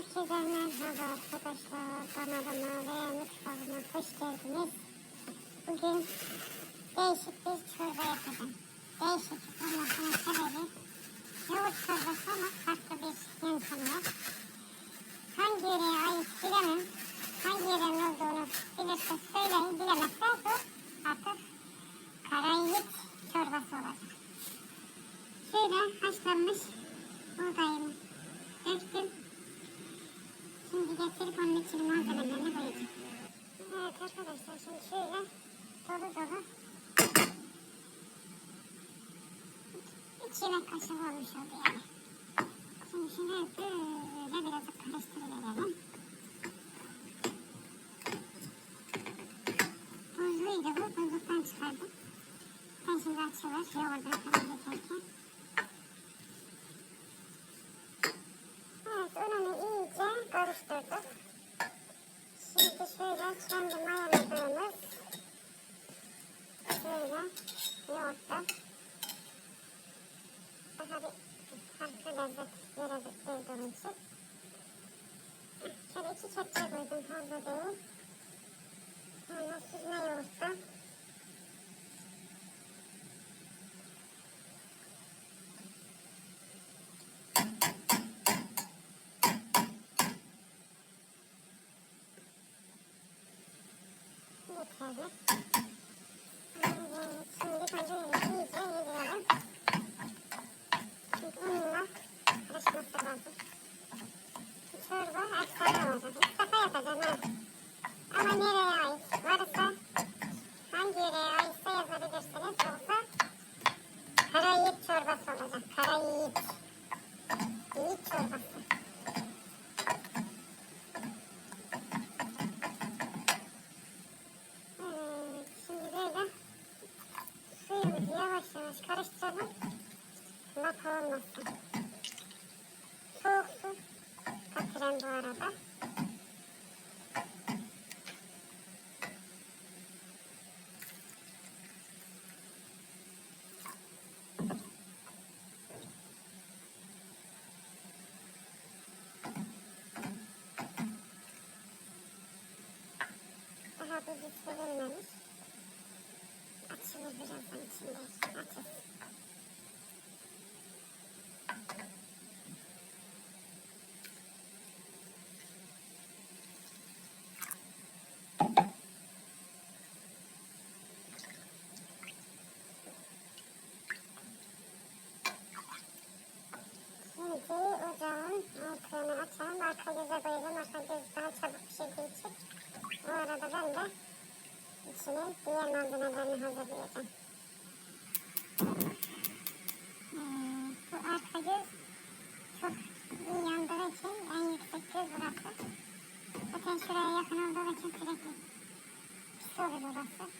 Herkese merhaba arkadaşlar. Kanalıma ve mutfağıma hoş geldiniz. Bugün değişik bir çorba yapacağım. Değişik olmasının sebebi yoğurt çorbası ama farklı bir yöntemle. Hangi yöreye ait bilemem. Hangi yörenin olduğunu bilirse söyleyin. Bilemezse bu artık karayip çorbası olacak. Şöyle haşlanmış buğdayımı döktüm. Şimdi getirip onun için malzemelerini koyacağım. Evet arkadaşlar şimdi şöyle dolu dolu üç yemek kaşığı olmuş oldu yani. Şimdi şunu böyle birazcık karıştırıverelim. Buzluydu bu, buzluktan çıkardım. Ben şimdi açılır, yoğurdu falan geçerken. Evet, ununu iyice karıştırdık. Şimdi şöyle kendi mayonezimiz, şöyle yoğurtla daha bir farklı lezzet verebiliriz onun için. Şöyle iki kepçe koydum, fazla değil. Sonra süzme yoğurtla yeterli. Evet, şimdi tencereyi iyice yedirelim. Çünkü unla karışması lazım. Çorba efsane olacak. İlk defa yapacağım ha. Ama nereye ait varsa, hangi yöreye aitse yazabilirsiniz. Yoksa kara yiğit çorbası olacak. Kara yiğit. Yiğit çorbası. Evet, şimdi böyle suyumuzu yavaş karıştıralım. Lapa olmasın. Soğuk su katacağım bu arada. Daha da yükserilmemiş. Açılır birazdan içinde. Açılır. Şimdi ocağın altını açalım. Arka göze koyalım. Arka göz daha çabuk pişirdiği için. Bu arada ben de içine diğer malzemelerini hazırlayacağım. Ee, bu arka göz çok iyi yandığı için en yüksek göz burası. Zaten şuraya yakın olduğu için sürekli pis olur orası.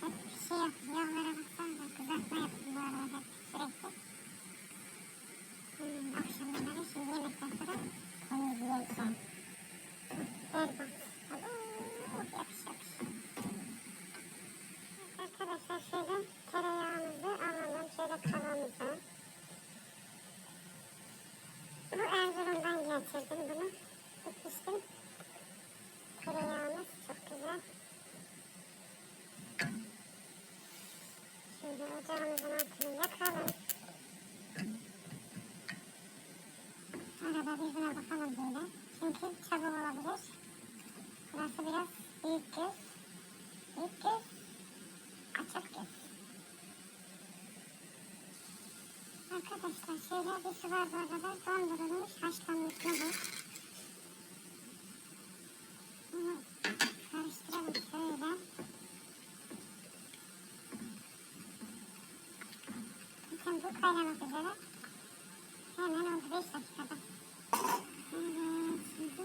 Hep bir şey yapıyor. Yağlara baksanıza kızartma yapıyor bu arada sürekli. Hmm, akşamları şimdi yemekten sonra onu yiyeceğim. Berbat. Of yapış yapış. Arkadaşlar şöyle tereyağımızı alalım. Şöyle kavanoza. Bu Erzurum'dan getirdim bunu. Gitmiştim. Tereyağımız çok güzel. Şöyle ocağımızın altını yakalım. Buna bakalım böyle. Çünkü çabuk olabilir. Burası biraz büyük göz. Büyük göz. Açık göz. Arkadaşlar şöyle bir su bardağı kadar dondurulmuş haşlanmış nohut. Bunu karıştıralım şöyle. Bakın bu kaynamak üzere. Hemen oldu 5 dakikada. Evet şimdi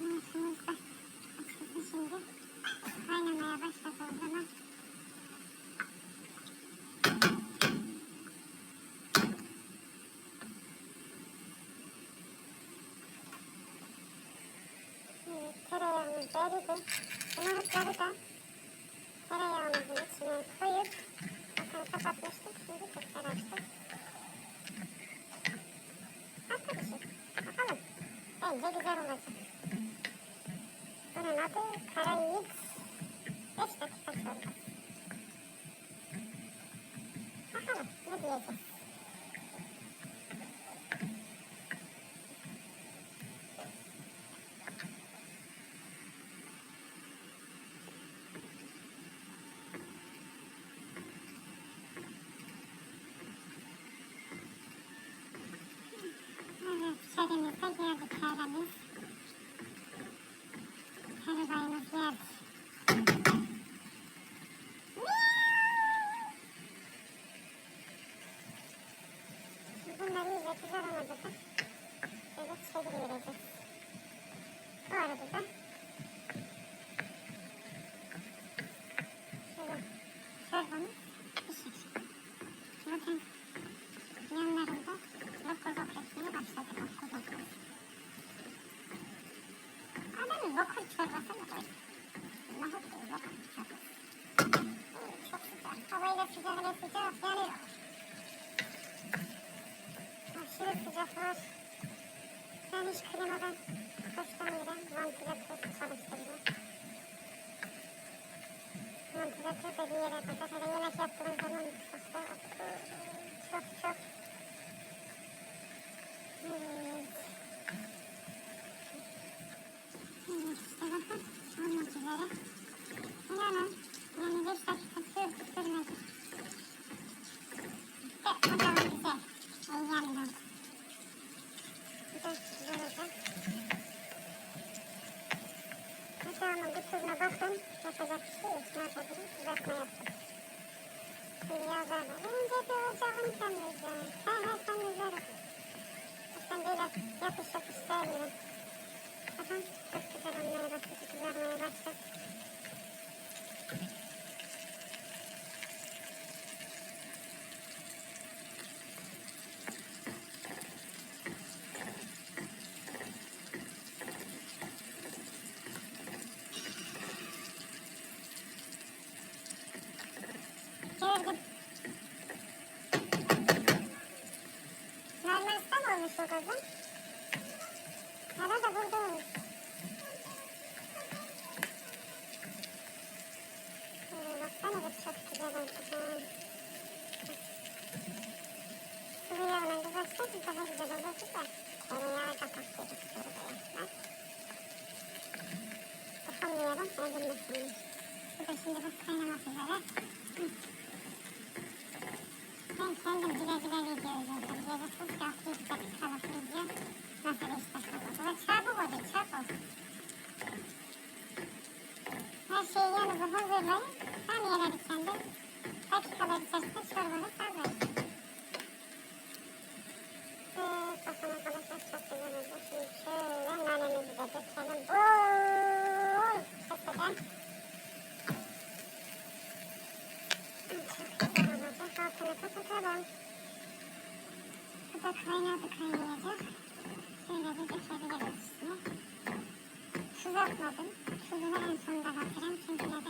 nohutumuz da açıldı şimdi. Kaynamaya başladı o zaman. Evet, tereyağımız eridi. Bu nohutları da tereyağımızın içine koyup bakın kapatmıştık. Şimdi tekrar açtık. arkadaşım. Bakalım. Bence güzel olacak. Bunun adı Kara Yiğit. 5 dakika çorbası. Bakalım ne diyeceğiz. Evet, şehrimize geldik şehrimiz. Karabayımız geldi. Bunları iyice güzel olmadı da. Böyle çevireceğiz. Bu arada da şöyle çorbamız pişir. Zaten yanlarında lokozok ekmeği başladı. Lokozok Adamın lokur çorbası mı koydu? Nohut değil, lokur çorbası. Oo, Çok sıcak. Havayla sıcak ile sıcak yanıyor. Aşırı sıcak var. Ben hiç klimadan hoşlanmıyorum. Vantilatör çalıştırdım. Vantilatör de bir yere kadar. Hele yemek yaptığım zaman mutfakta çok çok Evet. Evet işte bakın hamurcuları. İnanın yani 5 dakika sürdü sürmedi. Ve o zaman güzel. Da güzel olacak. Ocağımın bir turuna bakın. Yapacak bir şey yok. Ne yapabilirim? Kızartma yaptım. Şimdi yazarlar. Önce bir ocağını temizle. He he temizlerim. Ben böyle yapış yapış sevmiyorum. Aha, çok güzel olmaya başladı, kızarmaya başladı. Gördüm. Normal mı olmuş o kızım? Herhalde burada olmuş. Ee, baksana bu çok güzel oldu. Ha. Sıvı yağla kızarsaydı daha güzel olurdu da. Tereyağı kapattıydık çorbaya. Bak. Bakalım ezilmesin. Bu da şimdi bu kaynamak üzere. Ben kendim bile bile video izledim. Yazısız kahve dakikalık video. Nasıl beş dakikalık? Ve çabuk oldu, çabuk. Her şeyi yanınıza hazırlayın. Saniyeler içinde dakikalar içerisinde çorbanız hazır. Evet, bakın arkadaşlar çok güzel oldu. Şimdi şöyle nanemizi de dökelim. Keseden. Çok güzel olacak. Altını kapatalım. Bu da kaynadı kaynayacak. Şöyle bir dökebiliriz üstüne. Tuz atmadım. Tuzunu en sonunda batırım. Çünkü neden?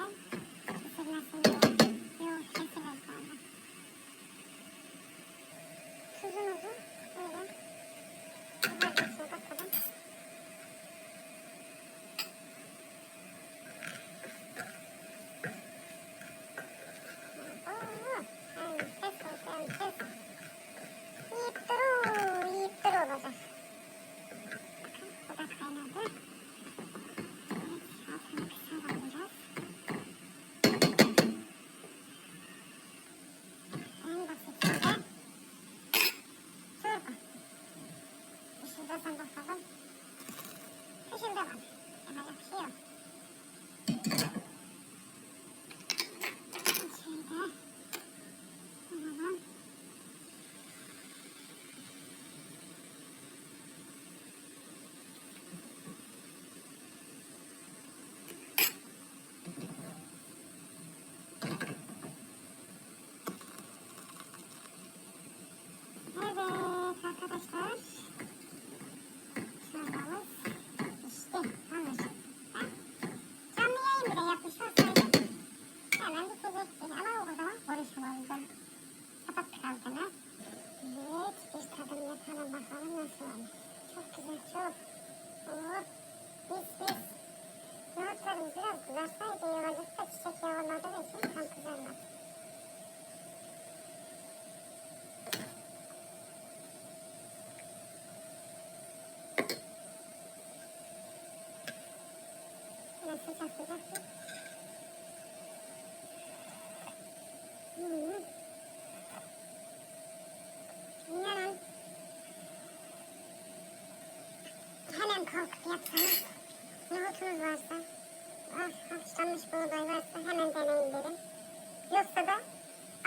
İnanın hemen kalkıp yapsanız nohutunuz varsa ah, haşlanmış buğday varsa hemen deneyin derim. Yoksa da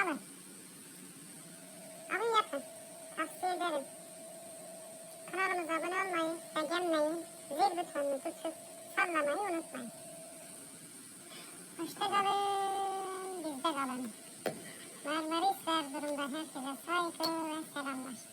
alın. Alın yapın. Tavsiye ederim. Kanalımıza abone olmayı ve beğenmeyi, zil butonunu tutup sallamayı unutmayın. Hoşçakalın, bizde kalın. Marmaris Erzurum'da herkese saygı ve selamlar.